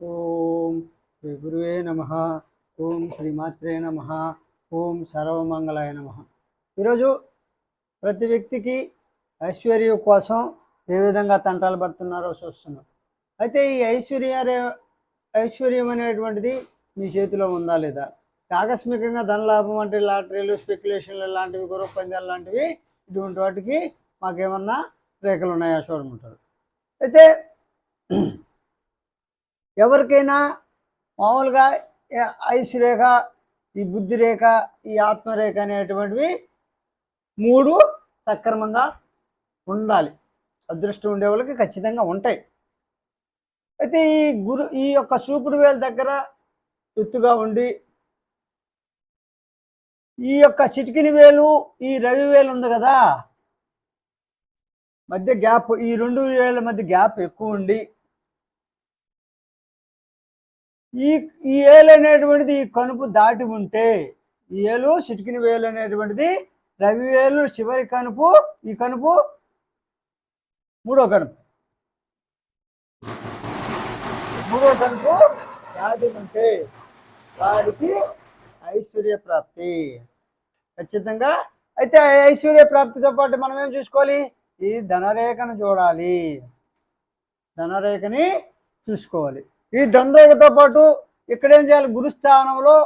ఓం శ్రీ నమ. ఓం శ్రీమాత్రే నమ. ఓం సర్వమంగళాయ నమ. ఈరోజు ప్రతి వ్యక్తికి ఐశ్వర్యం కోసం ఏ విధంగా తంటాలు పడుతున్నారో చూస్తున్నాం. అయితే ఈ ఐశ్వర్య ఐశ్వర్యం అనేటువంటిది మీ చేతిలో ఉందా లేదా? ఆకస్మికంగా ధనలాభం అంటే లాటరీలు స్పెక్యులేషన్లు లాంటివి గుర్ర పందాలు లాంటివి ఇటువంటి వాటికి మాకేమన్నా రేఖలు ఉన్నాయా చూడమంటారు. అయితే ఎవరికైనా మామూలుగా ఏ- రేఖ ఈ బుద్ధి రేఖ ఈ ఆత్మరేఖ అనేటువంటివి మూడు సక్రమంగా ఉండాలి. అదృష్టం ఉండే వాళ్ళకి ఖచ్చితంగా ఉంటాయి. అయితే ఈ గురు ఈ యొక్క సూపుడు వేల దగ్గర ఎత్తుగా ఉండి ఈ యొక్క చిటికిని వేలు ఈ రవి వేలు ఉంది కదా మధ్య గ్యాప్ ఈ రెండు వేల మధ్య గ్యాప్ ఎక్కువ ఉండి ఈ ఈ ఏలు అనేటువంటిది ఈ కనుపు దాటి ఉంటే ఈ ఏలు చిటికిన వేలు అనేటువంటిది రవి వేలు చివరి కనుపు ఈ కనుపు మూడో కనుపు. మూడో కనుపు దాటి ఉంటే వారికి ఐశ్వర్య ప్రాప్తి. ఖచ్చితంగా. అయితే ఐశ్వర్య ప్రాప్తితో పాటు మనం ఏం చూసుకోవాలి? ఈ ధనరేఖను చూడాలి. ధనరేఖని చూసుకోవాలి. ఈ ధనరేఖతో పాటు ఇక్కడ ఏం చేయాలి? గురుస్థానంలో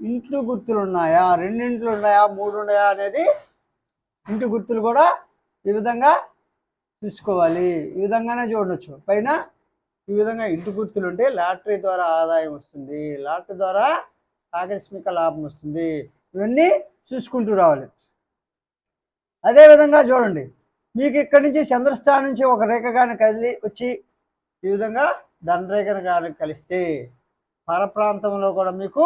ఇంటి గుర్తులు ఉన్నాయా? రెండింట్లు ఉన్నాయా? మూడు ఉన్నాయా? అనేది ఇంటి గుర్తులు కూడా ఈ విధంగా చూసుకోవాలి. ఈ విధంగానే చూడవచ్చు పైన ఈ విధంగా ఇంటి గుర్తులు ఉంటే లాటరీ ద్వారా ఆదాయం వస్తుంది. లాటరీ ద్వారా ఆకస్మిక లాభం వస్తుంది. ఇవన్నీ చూసుకుంటూ రావాలి. అదేవిధంగా చూడండి. మీకు ఇక్కడి నుంచి చంద్రస్థానం నుంచి ఒక రేఖ కానీ కదిలి వచ్చి ఈ విధంగా దండరేఖన గారికి కలిస్తే పరప్రాంతంలో కూడా మీకు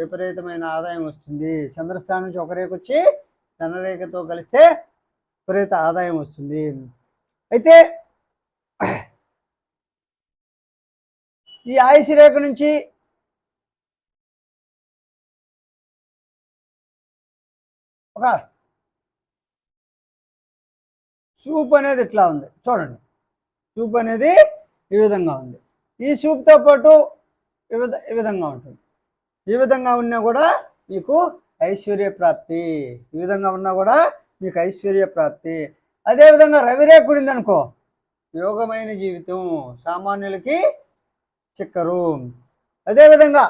విపరీతమైన ఆదాయం వస్తుంది. చంద్రస్థానం నుంచి ఒక రేఖ వచ్చి ధనరేఖతో కలిస్తే విపరీత ఆదాయం వస్తుంది. అయితే ఈ ఆయుష్ రేఖ నుంచి ఒక సూప్ అనేది ఇట్లా ఉంది. చూడండి. సూప్ అనేది ఈ విధంగా ఉంది. ఈ సూప్తో పాటు ఈ ఈ విధంగా ఉంటుంది. ఈ విధంగా ఉన్నా కూడా మీకు ఐశ్వర్య ప్రాప్తి. ఈ విధంగా ఉన్నా కూడా మీకు ఐశ్వర్య ప్రాప్తి. అదేవిధంగా రవిరేఖ అనుకో. యోగమైన జీవితం. సామాన్యులకి చిక్కరు. అదేవిధంగా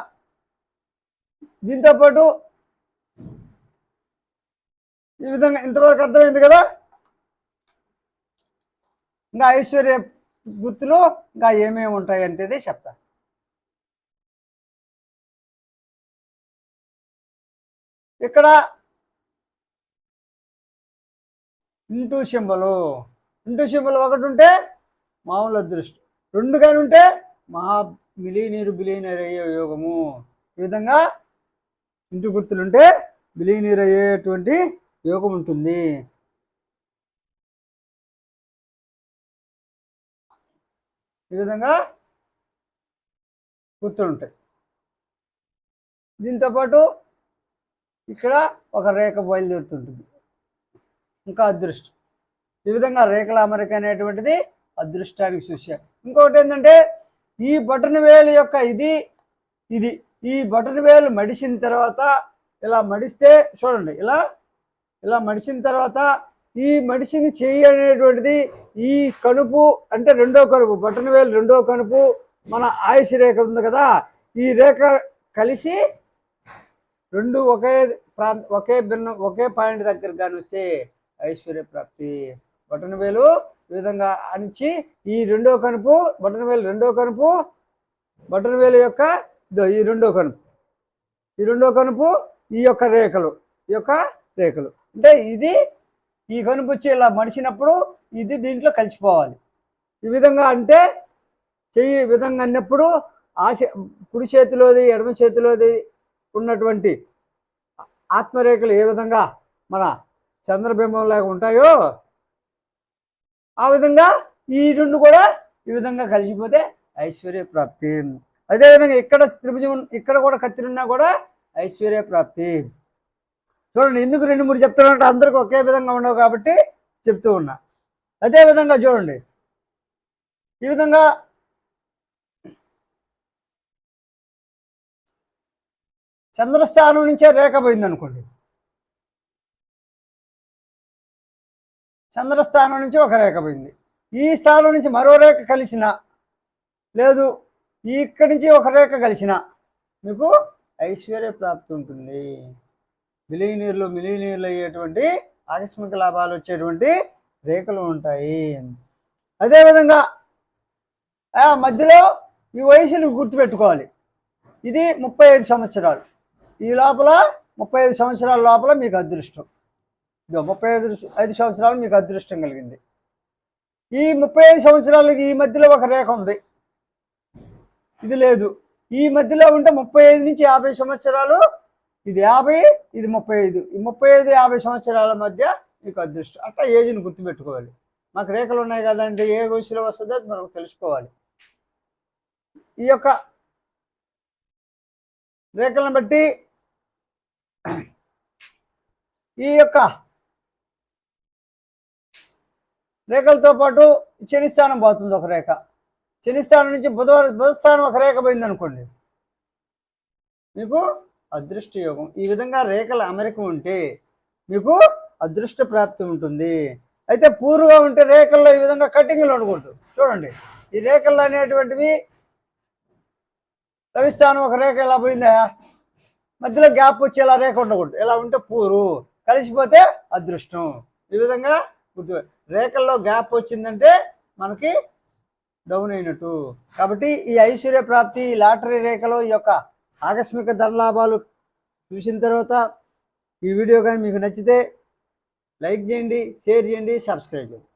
దీంతో పాటు ఈ విధంగా ఇంతవరకు అర్థమైంది కదా? ఇంకా ఐశ్వర్య గుర్తులు ఇంకా ఏమేమి ఉంటాయి అంటేది చెప్తా. ఇక్కడ ఇంటూ సింబలు. ఇంటూ సింబలు ఒకటి ఉంటే మామూలు అదృష్టం. రెండు కానీ ఉంటే మహా మిలీనీరు బిలీనీరు అయ్యే యోగము. ఈ విధంగా ఇంటి గుర్తులుంటే బిలీనీరు అయ్యేటువంటి యోగం ఉంటుంది. ఈ విధంగా గుర్తులు ఉంటాయి. దీంతో పాటు ఇక్కడ ఒక రేఖ బయలుదేరుతుంటుంది. ఇంకా అదృష్టం. ఈ విధంగా రేఖల అమరిక అనేటువంటిది అదృష్టానికి సూచన ఇంకొకటి ఏంటంటే ఈ బటన్ వేలు యొక్క ఇది ఇది. ఈ బటన్ వేలు మడిసిన తర్వాత ఇలా మడిస్తే చూడండి ఇలా ఇలా మడిచిన తర్వాత ఈ మనిషిని చెయ్యి అనేటువంటిది ఈ కనుపు అంటే రెండో కనుపు బటన్ వేలు రెండో కనుపు మన ఆయుష్ రేఖ ఉంది కదా ఈ రేఖ కలిసి రెండు ఒకే ప్రాంత ఒకే భిన్నం ఒకే పాయింట్ దగ్గర కానీ వస్తే ఐశ్వర్య ప్రాప్తి. బటన్ వేలు ఈ విధంగా అంచి ఈ రెండో కనుపు బటన్ వేలు రెండో కనుపు బటన్ వేలు యొక్క ఈ రెండో కనుపు. ఈ రెండో కనుపు ఈ యొక్క రేఖలు ఈ యొక్క రేఖలు. అంటే ఇది ఈ కనుపు ఇలా మడిచినప్పుడు ఇది దీంట్లో కలిసిపోవాలి. ఈ విధంగా అంటే చెయ్యి ఈ విధంగా అన్నప్పుడు ఆ చే- కుడి చేతిలోది ఎడమ చేతిలోది ఉన్నటువంటి ఆత్మరేఖలు ఏ విధంగా మన చంద్రబింబంలాగా ఉంటాయో ఆ విధంగా ఈ రెండు కూడా ఈ విధంగా కలిసిపోతే ఐశ్వర్య ప్రాప్తి. అదేవిధంగా ఇక్కడ త్రిభుజం ఇక్కడ కూడా కత్తిరున్నా కూడా ఐశ్వర్య ప్రాప్తి. చూడండి ఎందుకు రెండు మూడు చెప్తున్నారంటే అందరికి ఒకే విధంగా ఉండవు కాబట్టి చెప్తూ ఉన్నా. అదేవిధంగా చూడండి. ఈ విధంగా చంద్రస్థానం నుంచే రేఖ పోయింది అనుకోండి. చంద్రస్థానం నుంచి ఒక రేఖ పోయింది. ఈ స్థానం నుంచి మరో రేఖ కలిసిన లేదు ఇక్కడి నుంచి ఒక రేఖ కలిసిన మీకు ఐశ్వర్య ప్రాప్తి ఉంటుంది. మిలియనీర్లు మిలియనీర్లు అయ్యేటువంటి ఆకస్మిక లాభాలు వచ్చేటువంటి రేఖలు ఉంటాయి. అదేవిధంగా ఆ మధ్యలో ఈ వయసును గుర్తుపెట్టుకోవాలి. ఇది ముప్పై ఐదు సంవత్సరాలు. ఈ లోపల ముప్పై ఐదు సంవత్సరాల లోపల మీకు అదృష్టం. ఇదో ముప్పై ఐదు ఐదు సంవత్సరాలు మీకు అదృష్టం కలిగింది. ఈ ముప్పై ఐదు సంవత్సరాలకి ఈ మధ్యలో ఒక రేఖ ఉంది. ఇది లేదు. ఈ మధ్యలో ఉంటే ముప్పై ఐదు నుంచి యాభై సంవత్సరాలు ఇది యాభై ఇది ముప్పై ఐదు. ఈ ముప్పై ఐదు యాభై సంవత్సరాల మధ్య మీకు అదృష్టం. అట్లా ఏజ్ని గుర్తుపెట్టుకోవాలి. మాకు రేఖలు ఉన్నాయి కదంటే ఏ వయసులో వస్తుందో అది మనకు తెలుసుకోవాలి. ఈ యొక్క రేఖలను బట్టి ఈ యొక్క రేఖలతో పాటు శనిస్థానం పోతుంది ఒక రేఖ. శనిస్థానం నుంచి బుధవారం బుధస్థానం ఒక రేఖ పోయింది అనుకోండి మీకు అదృష్ట యోగం ఈ విధంగా రేఖల అమరిక ఉంటే మీకు అదృష్ట ప్రాప్తి ఉంటుంది. అయితే పూర్వగా ఉంటే రేఖల్లో ఈ విధంగా కటింగ్లు అనుకుంటారు చూడండి ఈ రేఖలు అనేటువంటివి రవిస్థానం ఒక రేఖ ఎలా పోయిందా? మధ్యలో గ్యాప్ వచ్చి ఇలా రేఖ ఉండకూడదు. ఇలా ఉంటే పూరు కలిసిపోతే అదృష్టం. ఈ విధంగా గుర్తు రేఖల్లో గ్యాప్ వచ్చిందంటే మనకి డౌన్ అయినట్టు. కాబట్టి ఈ ఐశ్వర్య ప్రాప్తి లాటరీ రేఖలో ఈ యొక్క ఆకస్మిక ధర లాభాలు చూసిన తర్వాత ఈ వీడియో కానీ మీకు నచ్చితే లైక్ చేయండి షేర్ చేయండి సబ్స్క్రైబ్ చేయండి.